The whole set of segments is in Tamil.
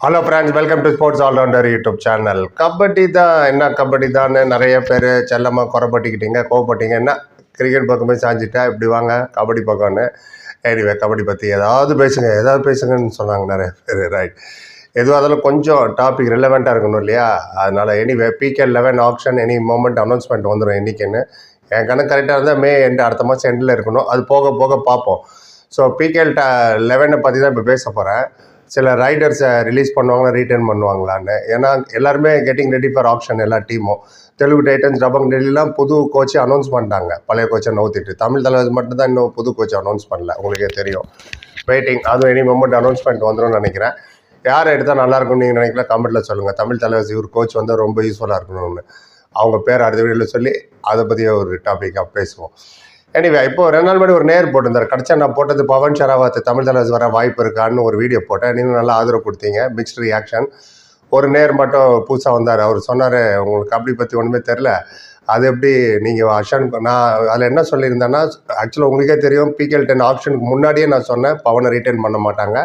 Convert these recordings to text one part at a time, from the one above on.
Hello friends welcome to sports allrounder YouTube channel kabaddi தான் என்ன கபடி தான் நிறைய பேர் செல்லமாக குறைப்பட்டிக்கிட்டீங்க கோவப்பட்டீங்க. என்ன கிரிக்கெட் பக்கம் போய் சாஞ்சிட்டா இப்படி வாங்க கபடி பக்கம்னு. எனிவே கபடி பற்றி ஏதாவது பேசுங்க ஏதாவது பேசுங்கன்னு சொன்னாங்க நிறைய பேர் ரைட் எதுவாக இருந்தாலும் கொஞ்சம் டாபிக் ரிலவெண்ட்டாக இருக்கணும் இல்லையா? அதனால் anyway PK eleven option any moment announcement வந்துடும் என்றைக்குன்னு என் கணக்கு கரெக்டாக இருந்தால் மே எண்டு அடுத்த மாதம் எண்டில் இருக்கணும். அது போக போக பார்ப்போம். ஸோ பிகேல் ட லெவனை பற்றி தான் இப்போ பேச போகிறேன் சில ரைடர்ஸை ரிலீஸ் பண்ணுவாங்களா ரீட்டர்ன் பண்ணுவாங்களான்னு. ஏன்னா எல்லாருமே கெட்டிங் ரெடி ஃபார் ஆப்ஷன் எல்லா டீமும் தெலுங்கு டைட்டன்ஸ் டபங் டெல்லிலாம் புது கோச்சை அனௌன்ஸ் பண்ணிட்டாங்க. பழைய கோச்சை நவுத்திட்டு தமிழ் தலைவர் மட்டும்தான் இன்னும் புது கோச்சை அனௌன்ஸ் பண்ணல. உங்களுக்கே தெரியும். வெயிட்டிங் அதுவும் எனி மொமெண்ட் அனௌன்ஸ்மெண்ட் வந்துடும் நினைக்கிறேன். யார் எடுத்தால் நல்லாயிருக்கும்னு நீங்கள் நினைக்கல கமெண்ட்டில் சொல்லுங்கள் தமிழ் தலைவர் இவர் கோச் வந்து ரொம்ப யூஸ்ஃபுல்லாக இருக்கணும்னு. அவங்க பேர் அடுத்த வீடியோவில் சொல்லி அதை பற்றிய ஒரு டாப்பிக்காக பேசுவோம். எனிவே இப்போ ரெண்டு நாள் முன்னாடி ஒரு நேர் போட்டிருந்தார். கடைசியா நான் போட்டது பவன் ஷராவத் தமிழ் தலைவர் வர வாய்ப்பு இருக்கான்னு ஒரு வீடியோ போட்டேன். நீங்களும் நல்லா ஆதரவு கொடுத்தீங்க. மிக்ஸ்ட் ரியாக்ஷன் ஒரு நேர் மட்டும் புதுசாக வந்தார். அவர் சொன்னார் உங்களுக்கு கபடி பற்றி ஒன்றுமே தெரில அது எப்படி நீங்கள் அஷன் நான் அதில் என்ன சொல்லியிருந்தேன்னா ஆக்சுவலாக உங்களுக்கே தெரியும் பிகேஎல் டென் ஆப்ஷனுக்கு முன்னாடியே நான் சொன்னேன் பவனை ரிட்டர்ன் பண்ண மாட்டாங்க.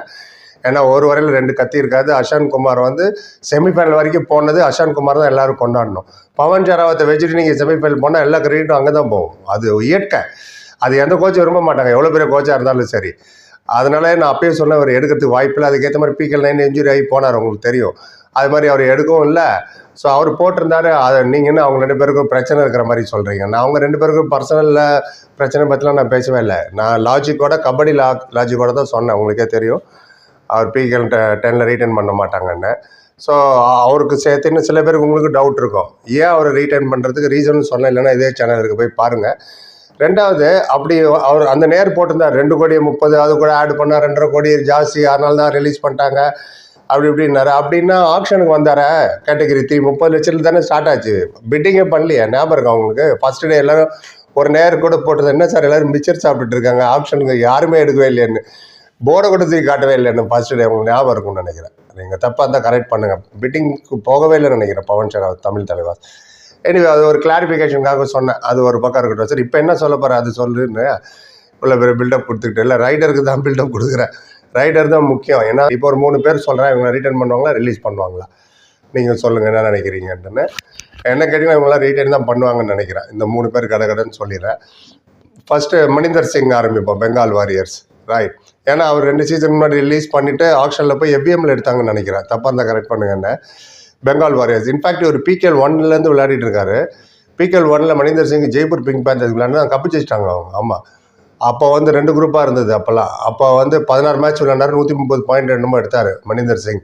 ஏன்னா ஒரு வரையில் ரெண்டு கத்தி இருக்காது. அஷான் குமார் வந்து செமிஃபைனல் வரைக்கும் போனது அஷான் குமார் தான் எல்லாரும் கொண்டாடணும். பவன் ஷராவத்தை வச்சுட்டு நீங்கள் செமிஃபைனல் போனால் எல்லா கிரெடிட்டும் அங்கே தான் போகும். அது இயற்கை. அது எந்த கோச்சும் விரும்ப மாட்டாங்க. எவ்வளோ பெரிய கோச்சாக இருந்தாலும் சரி. அதனால நான் அப்பயே சொன்னேன் அவர் எடுக்கிறதுக்கு வாய்ப்பில்லை அதுக்கேற்ற மாதிரி பிகேல் நைன் இன்ஜுரி ஆகி போனார் உங்களுக்கு தெரியும். அது மாதிரி அவர் எடுக்கவும் இல்லை. ஸோ அவர் போட்டிருந்தாரு. அதை நீங்கள் என்ன அவங்க ரெண்டு பேருக்கும் பிரச்சனை இருக்கிற மாதிரி சொல்கிறீங்க நான் அவங்க ரெண்டு பேருக்கும் பர்சனலில் பிரச்சனை பற்றிலாம் நான் பேசவே இல்லை. நான் லாஜிக்கோட கபடி லா லாஜிக்கோட தான் சொன்னேன். உங்களுக்கே தெரியும். அவர் பிகேல் டென்னில் ரீட்டைன் பண்ண மாட்டாங்கன்னு. ஸோ அவருக்கு சேர்த்துன்னு சில பேருக்கு உங்களுக்கு டவுட் இருக்கும். ஏன் அவர் ரீட்டைன் பண்ணுறதுக்கு ரீசன் சொன்னேன் இல்லைன்னா இதே சேனலுக்கு போய் பாருங்கள் ரெண்டாவது அப்படி அவர் அந்த நேர் போட்டிருந்தார் ரெண்டு கோடி முப்பது அது கூட ஆட் பண்ணால் ரெண்டரை கோடி ஜாஸ்தி அதனால தான் ரிலீஸ் பண்ணிட்டாங்க. அப்படி இப்படின்னாரு. அப்படின்னா ஆப்ஷனுக்கு வந்தார? கேட்டகரி த்ரீ முப்பது லட்சத்தில் தானே ஸ்டார்ட் ஆச்சு. பிட்டிங்கே பண்ணலையே ஞாபகம் இருக்கா அவங்களுக்கு ஃபஸ்ட்டு டே எல்லோரும் ஒரு நேர் கூட போட்டது என்ன சார்? எல்லாரும் மிச்சர் சாப்பிட்டுட்டு இருக்காங்க. ஆப்ஷனுக்கு யாருமே எடுக்கவே இல்லைன்னு போர்டை கூட தூக்கி காட்டவே இல்லைன்னு ஃபர்ஸ்ட் டே உங்களுக்கு ஞாபகம் இருக்கும்னு நினைக்கிறேன். நீங்கள் தப்பாக இருந்தால் கரெக்ட் பண்ணுங்கள் பிட்டிங்க்கு போகவே இல்லைன்னு நினைக்கிறேன் பவன் ஷராவத் தமிழ் தலைவர். எனிவே அது ஒரு கிளாரிஃபிகேஷனுக்காக சொன்னேன். அது ஒரு பக்கம் இருக்கட்டும். சார் இப்போ என்ன சொல்ல போகிறேன் அது சொல்லுன்னு இவ்வளோ பேர் பில்டப் கொடுத்துக்கிட்டு இல்லை ரைடருக்கு தான் பில்டப் கொடுக்குறேன். ரைடர் தான் முக்கியம். ஏன்னா இப்போ ஒரு மூணு பேர் சொல்கிறேன் இவங்க ரிட்டர்ன் பண்ணுவாங்களா ரிலீஸ் பண்ணுவாங்களா? நீங்கள் சொல்லுங்கள் என்ன நினைக்கிறீங்கன்ட்டுன்னு என்ன கேட்டிங்கன்னா இவங்களாம் ரீட்டைன் தான் பண்ணுவாங்கன்னு நினைக்கிறேன். இந்த மூணு பேர் கடை கடைன்னு சொல்லிடுறேன். ஃபஸ்ட்டு மணிந்தர் சிங் ஆரம்பிப்போம் பெங்கால் வாரியர்ஸ் ரைட் ஏன்னா அவர் ரெண்டு சீசன் முன்னாடி ரிலீஸ் பண்ணிவிட்டு ஆக்ஷனில் போய் எவ்விஎம்மில் எடுத்தாங்கன்னு நினைக்கிறேன். தப்பாக இருந்தால் கரெக்ட் பண்ணுங்கன்னு. பெங்கால் வாரியர்ஸ் இன்ஃபேக்ட் ஒரு பிகேஎல் ஒன்லேருந்து விளையாடிட்டு இருக்காரு. பிகேஎல் ஒனில் மணிந்தர் சிங் ஜெய்ப்பூர் பிங்க் பேந்தர்ஸ் விளையாண்டு தான் கப்பு ஜெயிச்சிட்டாங்க அவங்க. ஆமாம் அப்போ வந்து ரெண்டு குரூப்பாக இருந்தது அப்போல்லாம் அப்போ வந்து பதினாறு மேட்ச் விளையாண்டாரு நூற்றி முப்பது பாயிண்ட் என்னமோ எடுத்தார் மணிந்தர் சிங்.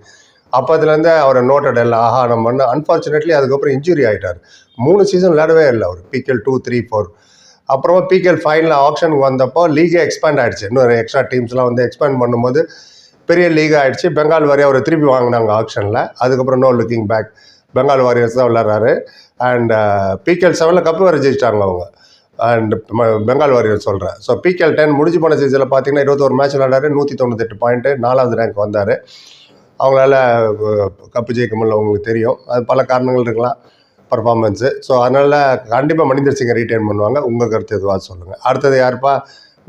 அப்போதுலேருந்து அவரை நோட்டட் இல்லை. ஆஹா நம்ம அன்ஃபார்ச்சுனேட்லி அதுக்கப்புறம் இன்ஜுரி ஆகிட்டார் மூணு சீசன் விளையாடவே இல்லை அவர். பிகேஎல் டூ த்ரீ ஃபோர் அப்புறமா பிகேஎல் ஃபைனல் ஆப்ஷனுக்கு வந்தப்போ லீகே எக்ஸ்பேண்ட் ஆயிடுச்சு. இன்னொரு எக்ஸ்ட்ரா டீம்ஸ்லாம் வந்து எக்ஸ்பேண்ட் பண்ணும்போது பெரிய லீக் ஆயிடுச்சு. பெங்கால் வாரியர் அவர் திருப்பி வாங்கினாங்க ஆப்ஷனில் அதுக்கப்புறம் no looking back Bengal warriors தான் விளாட்றாரு அண்ட் பிகேஎல் செவனில் கப்பு வரை ஜெயிச்சிட்டாங்க அவங்க. அண்ட் பெங்கால் வாரியர் சொல்கிறேன் ஸோ பிகேஎல் டென் முடிஞ்சு போன சீசனில் பார்த்தீங்கன்னா இருபத்தோரு மேட்ச் விளையாடாரு நூற்றி தொண்ணூத்தெட்டு பாயிண்ட்டு நாலாவது ரேங்க் வந்தார். அவங்களால கப்பு ஜெயிக்க முடியல உங்களுக்கு தெரியும். அது பல காரணங்கள் இருக்கலாம். பர்ஃபார்மன்ஸு ஸோ அதனால் கண்டிப்பாக மனிதர் சிங்கை ரீட்டைன் பண்ணுவாங்க. உங்கள் கருத்து எதுவாக சொல்லுங்கள் அடுத்தது யாருப்பா?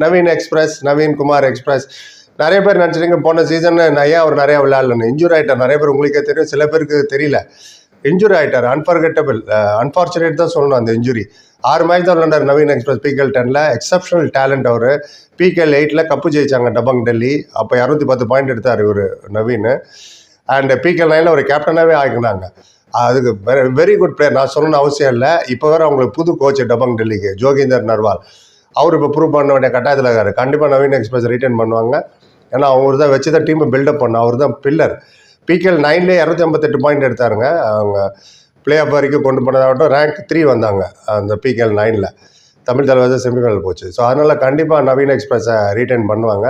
நவீன் எக்ஸ்பிரஸ் நவீன் குமார் எக்ஸ்பிரஸ் நிறைய பேர் நினச்சிருங்க போன சீசன் நிறையா அவர் நிறையா விளையாடலன்னு. இன்ஜூர் ஆகிட்டார் நிறைய பேர் உங்களுக்கே தெரியும். சில பேருக்கு தெரியல. இன்ஜூரி ஆகிட்டார் அன்ஃபர்கெட்டபிள் அன்ஃபார்ச்சுனேட் தான் சொல்லணும் அந்த இன்ஜுரி ஆறு மேட்ச் தான் விளையாண்டார் நவீன் எக்ஸ்பிரஸ் பிகேஎல் டெனில் எக்ஸப்ஷனல் டேலண்ட் அவர். பிகேஎல் எயிட்டில் கப்பு ஜெயிச்சாங்க டபங் டெல்லி. அப்போ இரநூத்தி பத்து பாயிண்ட் எடுத்தார் இவர் நவீன். அண்ட் பிகேஎல் நைனில் ஒரு கேப்டனாகவே ஆகினாங்க. அதுக்கு வெரி குட் பிளேயர் நான் சொல்லணும்னு அவசியம் இல்லை. இப்போ வேறு அவங்களுக்கு புது கோச் டபங் டெல்லிக்கு ஜோகிந்தர் நர்வால். அவர் இப்போ ப்ரூவ் பண்ண வேண்டிய கட்டாயத்தில் இருக்காரு. கண்டிப்பாக நவீன் எக்ஸ்பிரஸ் ரிட்டர்ன் பண்ணுவாங்க. ஏன்னா அவர் தான் வச்சு தான் டீமை பில்டப் பண்ண அவர் தான் பில்லர் பிகேஎல் நைன்லேயே இரநூத்தி ஐம்பத்தெட்டு பாயிண்ட் எடுத்தாருங்க. அவங்க பிளே ஆஃப் வரைக்கும் கொண்டு போனதாகட்டும் ரேங்க் த்ரீ வந்தாங்க அந்த பிகேஎல் நைனில் தமிழ் தலைவர் செமிஃபைனல் போச்சு. ஸோ அதனால் கண்டிப்பாக நவீன எக்ஸ்பிரஸை ரீட்டைன் பண்ணுவாங்க.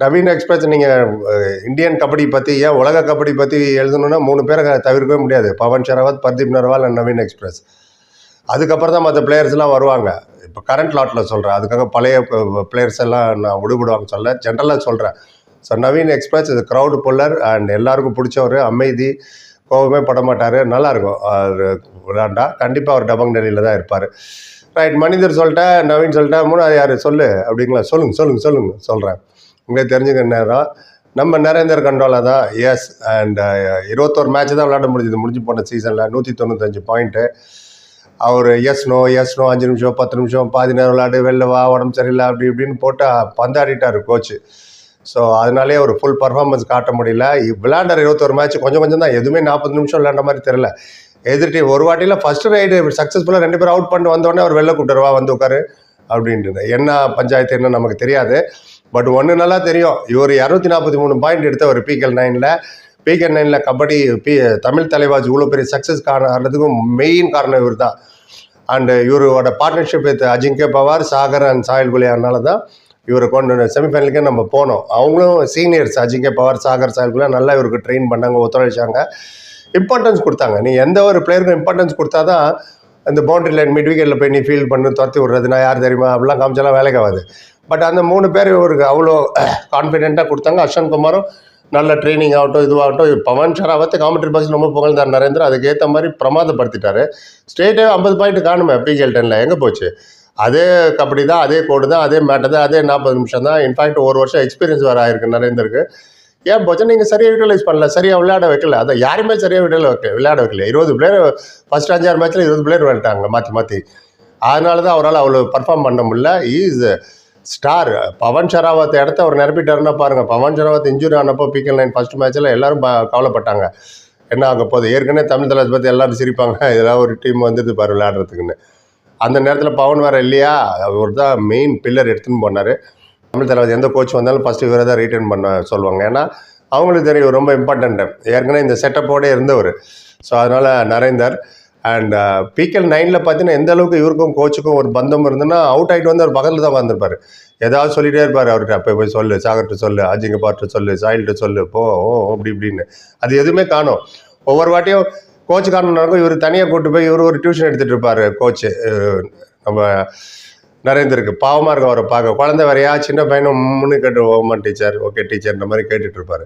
நவீன் எக்ஸ்பிரஸ் நீங்கள் இந்தியன் கபடி பற்றி ஏன் உலக கபடி பற்றி எழுதணுன்னா மூணு பேரை தவிர்க்கவே முடியாது. பவன் ஷரவத் பர்தீப் நர்வால் அண்ட் நவீன் எக்ஸ்பிரஸ் அதுக்கப்புறம் தான் மற்ற பிளேயர்ஸ்லாம் வருவாங்க. இப்போ கரண்ட் லாட்டில் சொல்கிறேன் அதுக்காக பழைய பிளேயர்ஸ் எல்லாம் நான் விடுபடுவாங்க சொல்ல ஜென்ரலாக சொல்கிறேன் ஸோ நவீன் எக்ஸ்பிரஸ் இது க்ரௌடு புல்லர் அண்ட் எல்லாருக்கும் பிடிச்சவர் அமைதி கோபமே பட மாட்டார் நல்லாயிருக்கும் அவர் விளாண்டா கண்டிப்பாக அவர் டபங் டெல்லியில் தான் இருப்பார். ரைட் மனிதர் சொல்லிட்டேன் நவீன் சொல்லிட்டேன் மூணாவது யார்? சொல்லு அப்படிங்களா? சொல்லுங்கள் சொல்லுங்கள் சொல்லுங்கள் சொல்கிறேன் உங்களுக்கு தெரிஞ்சுக்க நேரம் நம்ம நரேந்தர் கண்டோலா தான் எஸ் அண்ட் uh, இருபத்தோரு மேட்ச் தான் விளையாட முடிஞ்சது. முடிஞ்சு போன சீசனில் நூற்றி தொண்ணூத்தஞ்சு பாயிண்ட்டு அவர் எஸ் நோ எஸ் நோ அஞ்சு நிமிஷம் பத்து நிமிஷம் பாதி நேரம் விளையாடு வெளில வா உடம்பு சரியில்லை அப்படி இப்படின்னு போட்டு பந்தாடிட்டார் கோச்சு ஸோ அதனாலே ஒரு ஃபுல் பர்ஃபார்மன்ஸ் காட்ட முடியல. இ- இருபத்தோரு இருபத்தொரு மேட்ச் கொஞ்சம் கொஞ்சம் தான். எதுவுமே நாற்பது நிமிஷம் விளையாண்ட மாதிரி தெரியல. எதிர் ஒரு வாட்டியில் ஃபஸ்ட்டு ரைடு சக்ஸஸ்ஃபுல்லாக ரெண்டு பேரும் அவுட் பண்ணி வந்தோடனே அவர் வெளில கூட்டுருவா வந்து உட்காரு அப்படின்ட்டு என்ன பஞ்சாயத்து என்ன நமக்கு தெரியாது. பட் ஒன்று நல்லா தெரியும். இவர் இரநூத்தி நாற்பத்தி மூணு பாயிண்ட் எடுத்தவர் பிகேஎல் நைனில் பிகேஎல் நைனில் கபடி பி தமிழ் தலைவாஜ் இவ்வளோ பெரிய சக்ஸஸ் காரணத்துக்கும் மெயின் காரணம் இவர் தான் அண்டு இவரோட partnership with Ajinkya Pawar Sagar and Sahil குலியானால தான் இவரை கொண்டு செமிஃபைனலுக்கே நம்ம போனோம். அவங்களும் சீனியர்ஸ் அஜிங்கே பவார் சாகர் சாயல் குலியா நல்லா இவருக்கு ட்ரெயின் பண்ணாங்க ஒத்துழைச்சாங்க. இம்பார்ட்டன்ஸ் கொடுத்தாங்க. நீ எந்த ஒரு பிளேயருக்கும் இம்பார்ட்டன்ஸ் கொடுத்தா தான் இந்த பவுண்டரி லைன் மிட் விக்கெட்டில் போய் நீ ஃபீல் பண்ணு துரத்தி விட்றது நான் யார் தெரியுமா? அப்படிலாம் காமிச்சாலாம் வேலைக்கு ஆகாது. பட் அந்த மூணு பேர் இவருக்கு அவ்வளோ கான்ஃபிடென்ட்டாக கொடுத்தாங்க. அஸ்வன் குமாரும் நல்ல ட்ரைனிங் ஆகட்டும் இதுவாகட்டும் பவன் ஷராவத் காமெண்ட்ரி பாக்ஸ் ரொம்ப புகழ்ந்தார் நரேந்திர அதுக்கேற்ற மாதிரி பிரமாதப்படுத்திட்டாரு. ஸ்ட்ரெயிட்டே ஐம்பது பாயிண்ட் காணுமே பிகேஎல் டெனில் எங்கே போச்சு? அதே கபடி தான் அதே கோடு தான் அதே மேட்டு தான் அதே நாற்பது நிமிஷம் தான். இன்ஃபேக்ட் ஒரு வருஷம் எக்ஸ்பீரியன்ஸ் வேறு ஆயிருக்கு நரேந்தருக்கு ஏன் போச்சு நீங்கள் சரியாக யூட்டிலைஸ் பண்ணல? சரியாக விளையாட வைக்கல. அதை யாருமே சரியாக விடல வைக்கல விளையாட வைக்கல. இருபது பிளேயர் ஃபர்ஸ்ட் அஞ்சாறு மேட்ச்சில் இருபது பிளேயர் விளையாட்டாங்க மாற்றி மாற்றி அதனால தான் அவரால் அவ்வளோ பர்ஃபார்ம் பண்ண முடியல. ஈஸ் ஸ்டார் பவன் ஷராவத் இடத்த அவர் நிரப்பிட்டாருன்னா பாருங்கள் பவன் ஷராவத் இன்ஜுரி ஆனப்போ பிகல் நைன் ஃபர்ஸ்ட் மேட்ச்சில் எல்லோரும் கவலைப்பட்டாங்க. என்ன ஆக போகுது? ஏற்கனவே தமிழ் தலைவர் பற்றி எல்லோரும் சிரிப்பாங்க. இதெல்லாம் ஒரு டீம் வந்துட்டு பாரு விளையாடுறதுக்குன்னு. அந்த நேரத்தில் பவன் வேறு இல்லையா? அவர் தான் மெயின் பில்லர் எடுத்துன்னு போனார். தமிழ் தலைவர் எந்த கோச் வந்தாலும் ஃபஸ்ட்டு இவரை தான் ரீட்டைன் பண்ண சொல்லுவாங்க. ஏன்னா அவங்களுக்கு தெரியும் ரொம்ப இம்பார்ட்டண்ட்டு ஏற்கனவே இந்த செட்டப்போடே இருந்தவர். ஸோ அதனால் நரேந்தர் அண்ட் பிகேல் uh, நைனில் பார்த்தீங்கன்னா எந்த அளவுக்கு இவருக்கும் கோச்சுக்கும் ஒரு பந்தம் இருந்ததுன்னா அவுட் ஆகிட்டு வந்து அவர் பக்கத்தில் தான் வந்திருப்பார் ஏதாவது சொல்லிகிட்டே இருப்பார் அவர்கிட்ட அப்போ போய் சொல்லு சாகர்கிட்ட சொல்லு அஜிங்க பாட்டு சொல்லு சாயில்கிட்ட சொல்லு போ ஓ அப்படி இப்படின்னு. அது எதுவுமே காணும். ஒவ்வொரு வாட்டியும் கோச்சு காரணம் நடக்கும். இவர் தனியாக கூப்பிட்டு போய் இவர் ஒரு டியூஷன் எடுத்துகிட்டு இருப்பார் கோச்சு நம்ம நிறைந்திருக்கு பாவமாக இருக்கும் அவரை பார்க்க. குழந்தை வேறையா சின்ன பையனும் முன்னு கேட்டு ஓமா டீச்சர் ஓகே டீச்சர்ன்ற மாதிரி கேட்டுட்ருப்பார்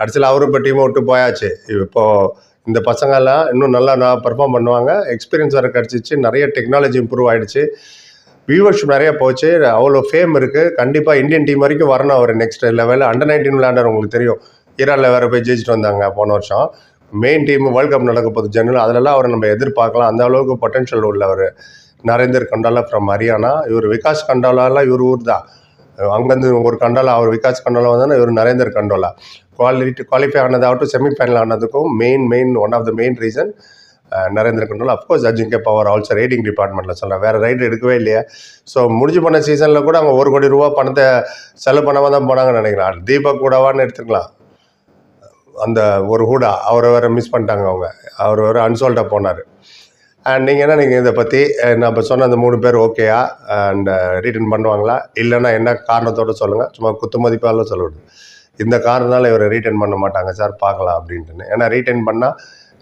கடைசியில் அவரும் இப்போ டீமை விட்டு போயாச்சு. இப்போது இந்த பசங்கெல்லாம் இன்னும் நல்லா நான் பெர்ஃபார்ம் பண்ணுவாங்க. எக்ஸ்பீரியன்ஸ் வேறு கிடச்சிச்சு. நிறைய டெக்னாலஜி இம்ப்ரூவ் ஆகிடுச்சு வியூவர்ஷிப் நிறைய போச்சு. அவ்வளோ ஃபேம் இருக்குது கண்டிப்பாக இந்தியன் டீம் வரைக்கும் வரணும் அவர் நெக்ஸ்ட் லெவலில் அண்டர் நைன்டீன் விளையாண்டார் உங்களுக்கு தெரியும். ஈரானில் வேறு போய் ஜெயிச்சிட்டு வந்தாங்க போன வருஷம். மெயின் டீம் வேர்ல்ட் கப் நடக்க போகுது ஜெனரல் அதிலெல்லாம் அவரை நம்ம எதிர்பார்க்கலாம். அந்த அளவுக்கு பொட்டன்ஷியல் உள்ளவர் நரேந்தர் கண்டாலா ஃப்ரம் ஹரியானா. இவர் விகாஸ் கண்டாலாலாம் இவர் ஊர் தான் அங்கேருந்து ஒரு கண்டாலா அவர் விகாஸ் கண்டாலா வந்தால் இவர் நரேந்தர் கண்டோலா. குவாலிட்டி குவாலிஃபை ஆனதாகட்டும் semifinal ஆனதுக்கும் main main one of the main reason Narendra Kandol. Of course Ajinkya Pawar also raiding டிபார்ட்மெண்ட்டில் சொல்கிறேன் வேறு ரைடு எடுக்கவே இல்லையா. ஸோ முடிஞ்சு போன சீசனில் கூட அவங்க ஒரு கோடி ரூபா பணத்தை செலவு பண்ணாமல் தான் போனாங்கன்னு நினைக்கிறேன். தீபக் கூடவான்னு எடுத்துக்கலாம். அந்த ஒரு ஹூடா அவரை வேறு மிஸ் பண்ணிட்டாங்க அவங்க. அவர் வேறு அன்சோல்டாக போனார். அண்ட் நீங்கள் என்ன நீங்கள் இதை பற்றி நான் இப்போ சொன்ன அந்த மூணு பேர் ஓகேயா அண்ட் ரீட்டன் பண்ணுவாங்களா? இல்லைன்னா என்ன காரணத்தோடு சொல்லுங்கள் சும்மா குத்து மதிப்பால் சொல்லக்கூடாது இந்த காரணத்தால் இவரை ரீட்டன் பண்ண மாட்டாங்க சார் பார்க்கலாம் அப்படின்ட்டுன்னு. ஏன்னா ரீட்டன் பண்ணால்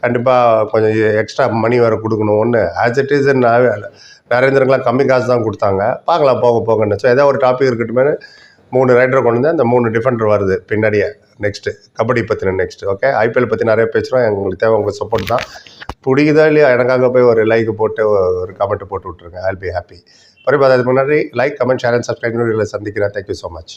கண்டிப்பாக கொஞ்சம் எக்ஸ்ட்ரா மணி வேறு கொடுக்கணும் ஒன்று ஆஸ் இட் இஸ் நரேந்திரங்களாம் கம்மி காசு தான் கொடுத்தாங்க. பார்க்கலாம் போக போகன்னு. ஸோ ஏதாவது ஒரு டாபிக் இருக்கட்டுமே மூணு ரைடரை கொண்டு வந்து அந்த மூணு டிஃபெண்டர் வருது. பின்னாடியே நெக்ஸ்ட்டு கபடி பற்றின நெக்ஸ்ட் ஓகே ஐபிஎல் பற்றி நிறைய பேசுகிறோம் எங்களுக்கு தேவை உங்கள் சப்போர்ட் தான். பிடிக்குதோ இல்லையா? எனக்காக போய் ஒரு லைக் போட்டு ஒரு கமெண்ட் போட்டு விட்ருங்க ஐல் பி ஹாப்பி மறுபடியும் அதுக்கு முன்னாடி like comment share and subscribe சந்திக்கிறேன். Thank you so much